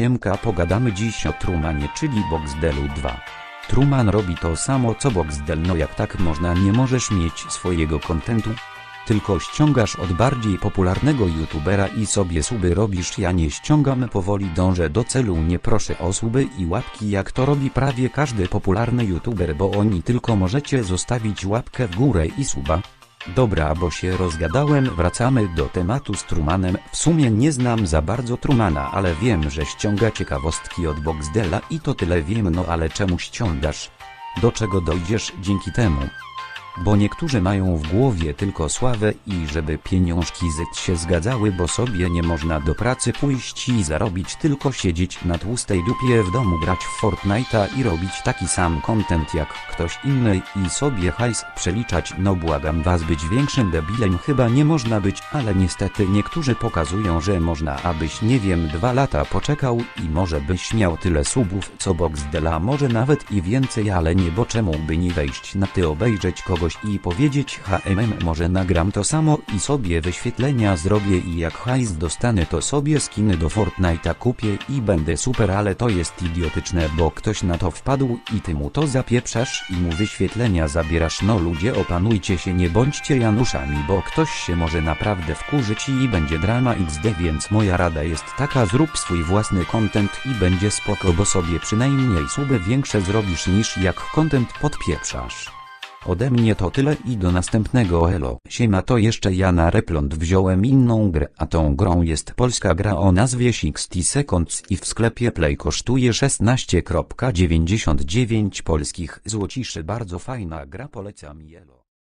Siemka pogadamy dziś o Trumanie czyli Boxdelu 2. Truman robi to samo co Boxdel no jak tak można nie możesz mieć swojego kontentu? Tylko ściągasz od bardziej popularnego youtubera i sobie suby robisz ja nie ściągam powoli dążę do celu nie proszę o suby i łapki jak to robi prawie każdy popularny youtuber bo oni tylko możecie zostawić łapkę w górę i suba. Dobra, bo się rozgadałem, wracamy do tematu z Trumanem. W sumie nie znam za bardzo Trumana, ale wiem, że ściąga ciekawostki od Boxdela i to tyle wiem, no ale czemu ściągasz? Do czego dojdziesz dzięki temu? Bo niektórzy mają w głowie tylko sławę i żeby pieniążki zyć się zgadzały, bo sobie nie można do pracy pójść i zarobić, tylko siedzieć na tłustej dupie w domu grać w Fortnite'a i robić taki sam content jak ktoś inny i sobie hajs przeliczać. No błagam was być większym debilem chyba nie można być, ale niestety niektórzy pokazują, że można abyś nie wiem dwa lata poczekał i może byś miał tyle subów co Boxdela może nawet i więcej, ale nie bo czemu by nie wejść na ty obejrzeć kogoś i powiedzieć HMM może nagram to samo i sobie wyświetlenia zrobię i jak hajs dostanę to sobie skiny do Fortnite'a kupię i będę super ale to jest idiotyczne bo ktoś na to wpadł i ty mu to zapieprzasz i mu wyświetlenia zabierasz no ludzie opanujcie się nie bądźcie Januszami bo ktoś się może naprawdę wkurzyć i będzie drama XD więc moja rada jest taka zrób swój własny content i będzie spoko bo sobie przynajmniej suby większe zrobisz niż jak content podpieprzasz. Ode mnie to tyle i do następnego elo. Siema to jeszcze ja na replont wziąłem inną grę, a tą grą jest polska gra o nazwie 60 Seconds i w sklepie Play kosztuje 16,99 polskich złociszy. Bardzo fajna gra polecam elo.